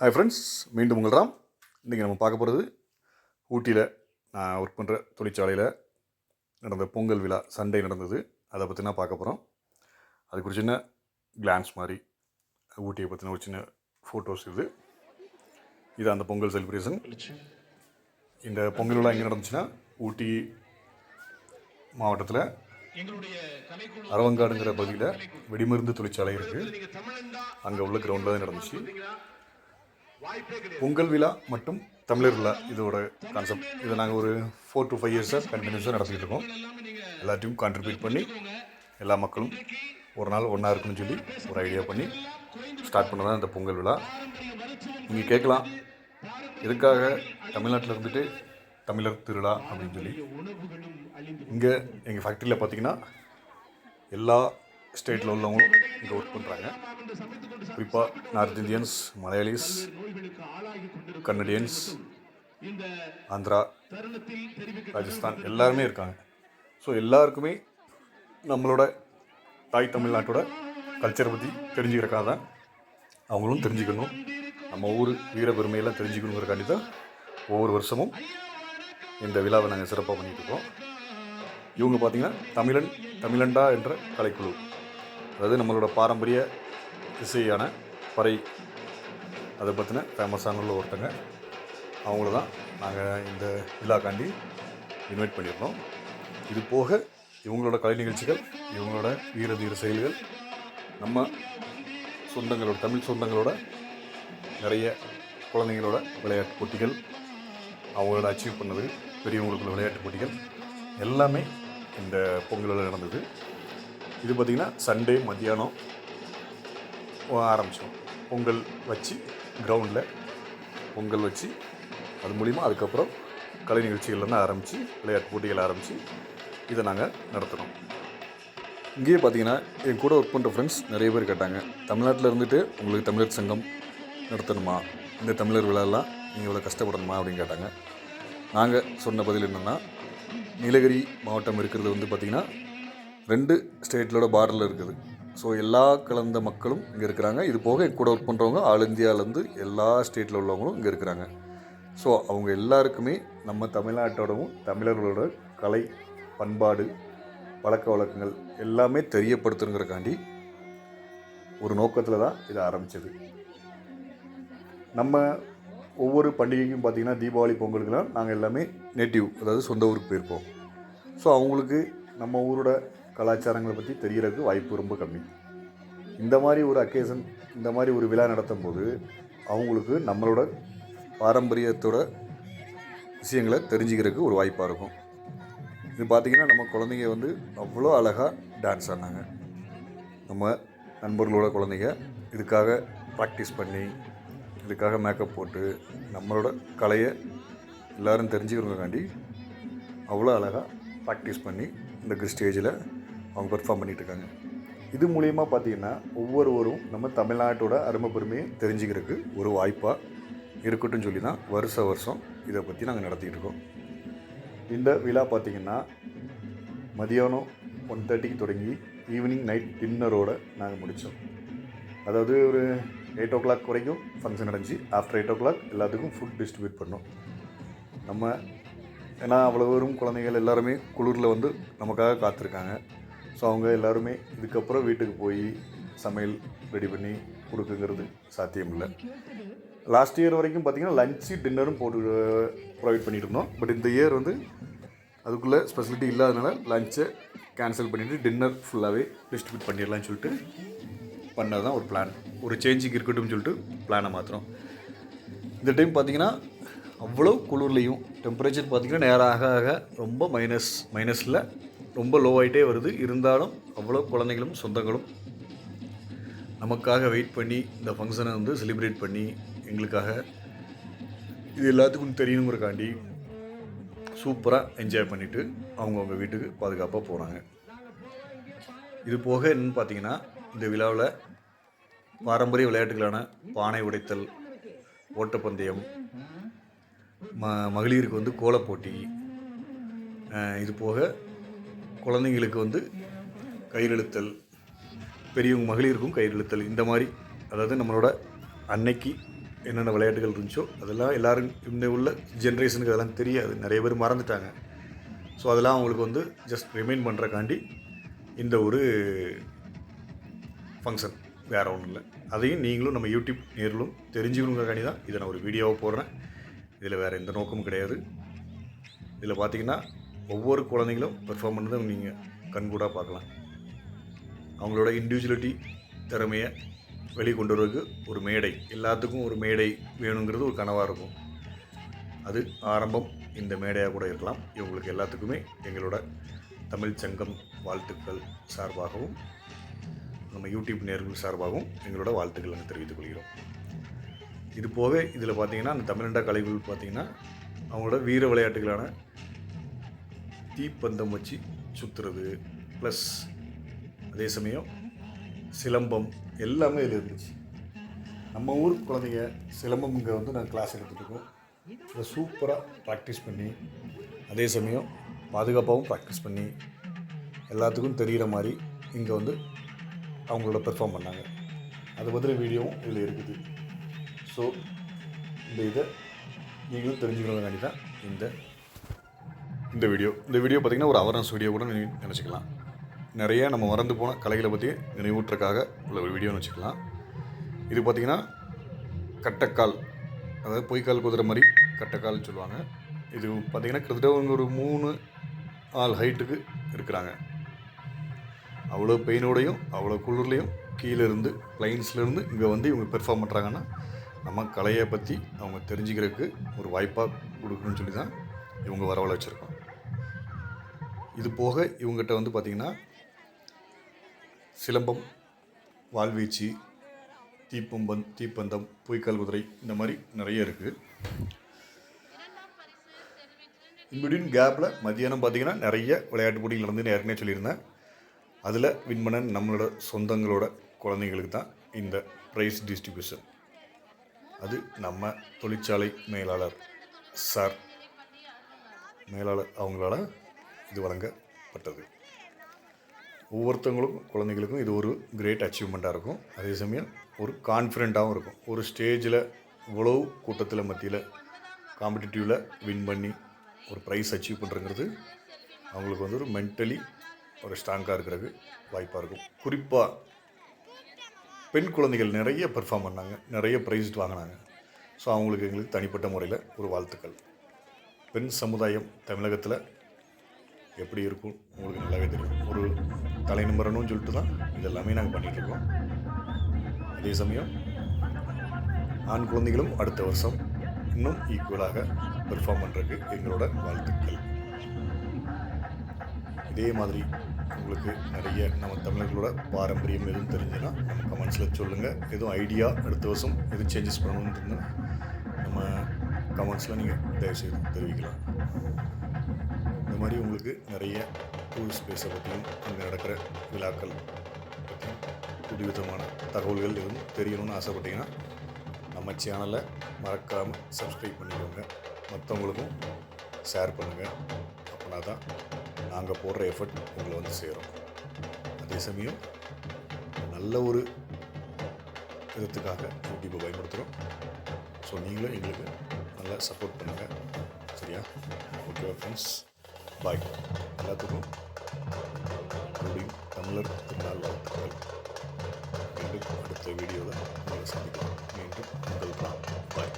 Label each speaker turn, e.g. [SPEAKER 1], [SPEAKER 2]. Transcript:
[SPEAKER 1] Hi friends மீண்டும் உங்கள் ராம் இன்றைக்கி நம்ம பார்க்க போகிறது ஊட்டியில் நான் ஒர்க் பண்ணுற தொழிற்சாலையில் நடந்த பொங்கல் விழா சண்டே நடந்தது. அதை பற்றி நான் பார்க்க போகிறோம். அதுக்கு ஒரு சின்ன கிளான்ஸ் மாதிரி ஊட்டியை பற்றின ஒரு சின்ன ஃபோட்டோஸ் இது. இது அந்த பொங்கல் செலிப்ரேஷன் இந்த பொங்கல் விழா எங்கே நடந்துச்சுன்னா ஊட்டி மாவட்டத்தில் அரவங்காடுங்கிற பகுதியில் வெடிமருந்து தொழிற்சாலை இருக்குது அங்கே உள்ள கிரவுண்டில் தான் நடந்துச்சு. பொங்கல் விழா மற்றும் தமிழர் விழா இதோட கான்செப்ட் இதை நாங்கள் ஒரு ஃபோர் டு ஃபைவ் இயர்ஸாக கண்டினியூஸாக நடத்திட்டு இருக்கோம். எல்லாத்தையும் கான்ட்ரிபியூட் பண்ணி எல்லா மக்களும் ஒரு நாள் ஒன்றா இருக்குன்னு சொல்லி ஒரு ஐடியா பண்ணி ஸ்டார்ட் பண்ணதான் இந்த பொங்கல் விழா. நீங்கள் கேட்கலாம் எதுக்காக தமிழ்நாட்டில் இருந்துட்டு தமிழர் திருவிழா அப்படின்னு சொல்லி? இங்கே எங்கள் ஃபேக்ட்ரியில் பார்த்திங்கன்னா எல்லா ஸ்டேட்டில் உள்ளவங்களும் இங்கே ஒர்க் பண்ணுறாங்க குறிப்பாக நார்த் இந்தியன்ஸ் மலையாளிஸ் கன்னடியன்ஸ் ஆந்திரா ராஜஸ்தான் எல்லாருமே இருக்காங்க. ஸோ எல்லாருக்குமே நம்மளோட தாய் தமிழ்நாட்டோட கல்ச்சரை பற்றி தெரிஞ்சுக்கிறக்காக தான் அவங்களும் தெரிஞ்சுக்கணும். நம்ம ஊர் வீர பெருமையெல்லாம் தெரிஞ்சுக்கணுங்கிறக்காண்டி தான் ஒவ்வொரு வருஷமும் இந்த விழாவை நாங்கள் சிறப்பாக பண்ணிகிட்ருக்கோம் இவங்க பார்த்திங்கன்னா தமிழன் தமிழண்டா என்ற கலைக்குழு. அதாவது நம்மளோட பாரம்பரிய இசையான பறை அதை பற்றின ஃபேமஸான ஒருத்தங்க. அவங்கள தான் நாங்கள் இந்த விழாக்காண்டி இன்வைட் பண்ணியிருந்தோம். இது போக இவங்களோட கலை நிகழ்ச்சிகள் இவங்களோட வீர தீர செயல்கள் நம்ம சொந்தங்களோட தமிழ் சொந்தங்களோட நிறைய குழந்தைங்களோட விளையாட்டு போட்டிகள் அவங்களோட அச்சீவ் பண்ணது பெரியவங்களுக்குள்ள விளையாட்டு போட்டிகள் எல்லாமே இந்த பொங்கலில் நடந்தது. இது பார்த்திங்கன்னா சண்டே மத்தியானம் ஆரம்பித்தோம் பொங்கல் வச்சு கிரவுண்டில் பொங்கல் வச்சு அது மூலிமா அதுக்கப்புறம் கலை நிகழ்ச்சிகள்லாம் ஆரம்பித்து விளையாட்டு போட்டிகள் ஆரம்பித்து இதை நாங்கள் நடத்தினோம் இங்கேயே பார்த்தீங்கன்னா என் கூட ஒர்க் பண்ணுற ஃப்ரெண்ட்ஸ் நிறைய பேர் கேட்டாங்க. தமிழ்நாட்டில் இருந்துட்டு உங்களுக்கு தமிழர் சங்கம் நடத்தணுமா? இந்த தமிழர் விழாலாம் நீங்கள் இவ்வளோ கஷ்டப்படணுமா? அப்படின்னு கேட்டாங்க. நாங்கள் சொன்ன பதில் என்னென்னா நீலகிரி மாவட்டம் இருக்கிறது வந்து பார்த்திங்கன்னா ரெண்டு ஸ்டேட்லோட பார்டரில் இருக்குது. ஸோ எல்லா கலந்த மக்களும் இங்கே இருக்கிறாங்க. இது போக கூட ஒர்க் பண்ணுறவங்க ஆல் இந்தியாவிலேருந்து எல்லா ஸ்டேட்டில் உள்ளவங்களும் இங்கே இருக்கிறாங்க. ஸோ அவங்க எல்லாருக்குமே நம்ம தமிழ்நாட்டோடவும் தமிழர்களோட கலை பண்பாடு பழக்க வழக்கங்கள் எல்லாமே தெரியப்படுத்துங்கிறக்காண்டி ஒரு நோக்கத்தில் தான் இது ஆரம்பித்தது நம்ம ஒவ்வொரு பண்டிகைக்கும் பார்த்திங்கன்னா தீபாவளி பொங்கலுக்கெல்லாம் நாங்கள் எல்லாமே நேட்டிவ் அதாவது சொந்த ஊருக்கு போயிருப்போம். ஸோ அவங்களுக்கு நம்ம ஊரோட கலாச்சாரங்களை பற்றி தெரியறதுக்கு வாய்ப்பு ரொம்ப கம்மி. இந்த மாதிரி ஒரு அக்கேஷன் இந்த மாதிரி ஒரு விழா நடத்தும் போது அவங்களுக்கு நம்மளோட பாரம்பரியத்தோட விஷயங்களை தெரிஞ்சுக்கிறதுக்கு ஒரு வாய்ப்பாக இருக்கும். இது பார்த்திங்கன்னா நம்ம குழந்தைங்க வந்து அவ்வளோ அழகாக டான்ஸ் ஆடினாங்க. நம்ம நண்பர்களோட குழந்தைங்க இதுக்காக ப்ராக்டிஸ் பண்ணி இதுக்காக மேக்கப் போட்டு நம்மளோட கலையை எல்லோரும் தெரிஞ்சுக்கிறவங்காண்டி அவ்வளோ அழகாக ப்ராக்டிஸ் பண்ணி இந்த ஸ்டேஜில் அவங்க பெர்ஃபார்ம் பண்ணிகிட்ருக்காங்க இது மூலியமாக பார்த்தீங்கன்னா ஒவ்வொருவரும் நம்ம தமிழ்நாட்டோட அருமை பெருமையை தெரிஞ்சுக்கிறதுக்கு ஒரு வாய்ப்பாக இருக்கட்டும் சொல்லி தான் வருஷ வருஷம் இதை பற்றி நாங்கள் நடத்திக்கிட்டு இருக்கோம். இந்த விழா பார்த்திங்கன்னா மதியானம் ஒன் தேர்ட்டிக்கு தொடங்கி ஈவினிங் நைட் டின்னரோடு நாங்கள் முடித்தோம் அதாவது ஒரு எயிட் ஓ கிளாக் வரைக்கும் ஃபங்க்ஷன் நடந்துச்சு. ஆஃப்டர் எயிட் ஓ கிளாக் எல்லாத்துக்கும் ஃபுட் டிஸ்ட்ரிபியூட் பண்ணோம். நம்ம ஏன்னா அவ்வளோ வரும் குழந்தைகள் எல்லாருமே குளிரில் வந்து நமக்காக காத்திருக்காங்க. ஸோ அவங்க எல்லாருமே இதுக்கப்புறம் வீட்டுக்கு போய் சமையல் ரெடி பண்ணி கொடுக்குங்கிறது சாத்தியம் இல்லை. லாஸ்ட் இயர் வரைக்கும் பார்த்திங்கன்னா லஞ்சு டின்னரும் போட்டு ப்ரொவைட் பண்ணிட்டு இருந்தோம். பட் இந்த இயர் வந்து அதுக்குள்ளே ஸ்பெசிலிட்டி இல்லாதனால லஞ்சை கேன்சல் பண்ணிவிட்டு டின்னர் ஃபுல்லாகவே டிஸ்ட்ரிபியூட் பண்ணிடலாம்னு சொல்லிட்டு பண்ணது தான் ஒரு பிளான் ஒரு சேஞ்சுக்கு இருக்கட்டும்னு சொல்லிட்டு பிளானை மாற்றுறோம் இந்த டைம் பார்த்திங்கன்னா அவ்வளோ குளிர்லையும் டெம்பரேச்சர் பார்த்திங்கன்னா நேராக ஆக ரொம்ப மைனஸ் மைனஸில் ரொம்ப லோ ஆகிட்டே வருது. இருந்தாலும் அவ்வளோ குழந்தைகளும் சொந்தங்களும் நமக்காக வெயிட் பண்ணி இந்த ஃபங்க்ஷனை வந்து செலிப்ரேட் பண்ணி எங்களுக்காக இது எல்லாத்துக்கும் தெரியணுங்கிறக்காண்டி சூப்பராக என்ஜாய் பண்ணிவிட்டு அவங்கவுங்க வீட்டுக்கு பாதுகாப்பாக போனாங்க இது போக என்னென்னு பார்த்தீங்கன்னா இந்த விழாவில் பாரம்பரிய விளையாட்டுகளான பானை உடைத்தல் ஓட்டப்பந்தயம் ம மகளிருக்கு வந்து கோலப்போட்டி இது போக குழந்தைங்களுக்கு வந்து கயிறெழுத்தல் பெரியவங்க மகளிருக்கும் கயிறெழுத்தல் இந்த மாதிரி அதாவது நம்மளோட அன்னைக்கு என்னென்ன விளையாட்டுகள் இருந்துச்சோ அதெல்லாம் எல்லாரும் இந்த உள்ள ஜென்ரேஷனுக்கு அதெல்லாம் தெரியாது. நிறைய பேர் மறந்துட்டாங்க. ஸோ அதெல்லாம் அவங்களுக்கு வந்து ஜஸ்ட் ரிமைண்ட் பண்ணுறக்காண்டி இந்த ஒரு ஃபங்க்ஷன் வேறு ஒன்றும் இல்லை. அதையும் நீங்களும் நம்ம யூடியூப் நேரிலும் தெரிஞ்சுக்கணுங்கிறக்காண்டி தான் இதை நான் ஒரு வீடியோவை போடுறேன். இதில் வேறு எந்த நோக்கமும் கிடையாது. இதில் பார்த்தீங்கன்னா ஒவ்வொரு குழந்தைங்களும் பெர்ஃபார்ம் பண்ணதை நீங்கள் கண்கூடாக பார்க்கலாம். அவங்களோட இண்டிவிஜுவலிட்டி திறமையை வெளியே கொண்டு வரதுக்கு ஒரு மேடை. எல்லாத்துக்கும் ஒரு மேடை வேணுங்கிறது ஒரு கனவாக இருக்கும். அது ஆரம்பம் இந்த மேடையாக கூட இருக்கலாம். இவங்களுக்கு எல்லாத்துக்குமே எங்களோட தமிழ் சங்கம் வாழ்த்துக்கள் சார்பாகவும் நம்ம யூடியூப் நேர்கள் சார்பாகவும் எங்களோட வாழ்த்துக்கள் நாங்கள் தெரிவித்துக் கொள்கிறோம். இது போக இதில் பார்த்தீங்கன்னா அந்த தமிழ்நாடு கலைகள் பார்த்திங்கன்னா அவங்களோட வீர விளையாட்டுகளான தீப்பந்தம் வச்சு சுற்றுறது ப்ளஸ் அதே சமயம் சிலம்பம் எல்லாமே இதில் இருந்துச்சு. நம்ம ஊர் குழந்தைங்க சிலம்பம் இங்கே வந்து நாங்கள் கிளாஸ் எடுத்துகிட்டு இருக்கோம். இதை சூப்பராக ப்ராக்டிஸ் பண்ணி அதே சமயம் பாதுகாப்பாகவும் ப்ராக்டிஸ் பண்ணி எல்லாத்துக்கும் தெரிகிற மாதிரி இங்கே வந்து அவங்களோட பெர்ஃபார்ம் பண்ணாங்க. அதை பற்றின வீடியோவும் இதில் இருக்குது. ஸோ இந்த இதை நீங்களும் தெரிஞ்சுக்கணுங்காண்டி தான் இந்த இந்த வீடியோ இந்த வீடியோ பார்த்திங்கன்னா ஒரு அவேர்னஸ் வீடியோ கூட நீ நினச்சிக்கலாம். நிறைய நம்ம மறந்து போன கலைகளை பற்றி நினைவூட்டுறக்காக உள்ள ஒரு வீடியோன்னு வச்சுக்கலாம். இது பார்த்திங்கன்னா கட்டக்கால் அதாவது பொய்க்கால் குதிரை மாதிரி கட்டக்கால்னு சொல்லுவாங்க. இது பார்த்திங்கன்னா கிட்டத்தட்ட ஒரு மூணு ஆள் ஹைட்டுக்கு இருக்கிறாங்க. அவ்வளோ பெயினோடையும் அவ்வளோ குளிர்லையும் கீழே இருந்து பிளைன்ஸ்லேருந்து இங்கே வந்து இவங்க பெர்ஃபார்ம் பண்ணுறாங்கன்னா நம்ம கலையை பற்றி அவங்க தெரிஞ்சுக்கிறதுக்கு ஒரு வாய்ப்பாக கொடுக்கணும்னு சொல்லி தான் இவங்க வரவழைச்சிருக்கோம். இது போக இவங்ககிட்ட வந்து பார்த்திங்கன்னா சிலம்பம் வாள்வீச்சு தீப்பம்பம் தீப்பந்தம் பொய்க்கால் குதிரை இந்த மாதிரி நிறைய இருக்குது இன்பிட்வீன் கேப்பில் மத்தியானம் பார்த்தீங்கன்னா நிறைய விளையாட்டு போட்டிகள் நடந்துன்னு ஏற்கனவே சொல்லியிருந்தேன். அதில் வின் பண்ண நம்மளோட சொந்தங்களோட குழந்தைங்களுக்கு தான் இந்த ப்ரைஸ் டிஸ்ட்ரிபியூஷன் அது நம்ம தொழிற்சாலை மேலாளர் சார் மேலாளர் அவங்களால இது வழங்கப்பட்டது. ஒவ்வொருத்தவங்களுக்கும் குழந்தைங்களுக்கும் இது ஒரு கிரேட் அச்சீவ்மெண்ட்டாக இருக்கும். அதே சமயம் ஒரு கான்ஃபிடெண்ட்டாகவும் இருக்கும். ஒரு ஸ்டேஜில் இவ்வளோ கூட்டத்தில் மத்தியில் காம்படிட்டிவில் வின் பண்ணி ஒரு ப்ரைஸ் அச்சீவ் பண்ணுறங்கிறது அவங்களுக்கு வந்து ஒரு மென்டலி ஒரு ஸ்ட்ராங்காக இருக்கிறதுக்கு வாய்ப்பாக இருக்கும். குறிப்பாக பெண் குழந்தைகள் நிறைய பெர்ஃபார்ம் பண்ணாங்க. நிறைய ப்ரைஸ் வாங்கினாங்க. ஸோ அவங்களுக்கு எங்களுக்கு தனிப்பட்ட முறையில் ஒரு வாழ்த்துக்கள். பெண் சமுதாயம் தமிழகத்தில் எப்படி இருக்கும்? உங்களுக்கு நல்லாவே தெரியும். ஒரு தலைநிமரணும்னு சொல்லிட்டு தான் இது எல்லாமே நாங்கள் பண்ணிகிட்ருக்கோம் அதே சமயம் ஆண் குழந்தைகளும் அடுத்த வருஷம் இன்னும் ஈக்குவலாக பெர்ஃபார்ம் பண்ணுறதுக்கு எங்களோட வாழ்த்துக்கள். இதே மாதிரி உங்களுக்கு நிறைய நம்ம தமிழர்களோட பாரம்பரியம் எதுவும் தெரிஞ்சுன்னா நம்ம கமெண்ட்ஸில் சொல்லுங்கள் எதுவும் ஐடியா அடுத்த வருஷம் எதுவும் சேஞ்சஸ் பண்ணணும்னு இருந்தால் நம்ம கமெண்ட்ஸில் நீங்கள் தயவுசெய்து தெரிவிக்கலாம். இந்த மாதிரி உங்களுக்கு நிறைய டூரிஸ்ட் பிளேஸை பற்றியும் அங்கே நடக்கிற விழாக்கள் பற்றியும் புது விதமான தகவல்கள் எதுவும் தெரியணும்னு ஆசைப்பட்டீங்கன்னா நம்ம சேனலை மறக்காமல் சப்ஸ்கிரைப் பண்ணிக்கோங்க. மற்றவங்களுக்கும் ஷேர் பண்ணுங்கள் அப்படின்னா தான் நாங்கள் போடுற எஃபர்ட் உங்களை வந்து சேரும். அதே சமயம் நல்ல ஒரு விதத்துக்காக யூடியூப்பை பயன்படுத்துகிறோம் ஸோ நீங்களும் எங்களுக்கு நல்லா சப்போர்ட் பண்ணுங்கள் சரியா? ஓகே ஃப்ரெண்ட்ஸ் பாய் எல்லாத்துக்கும் மறுபடியும் தமிழர் திருநாள் வாழ்த்துக்கள் மீண்டும் அடுத்த வீடியோவில் உங்களை சந்திக்கலாம் மீண்டும் உங்கள் பாய்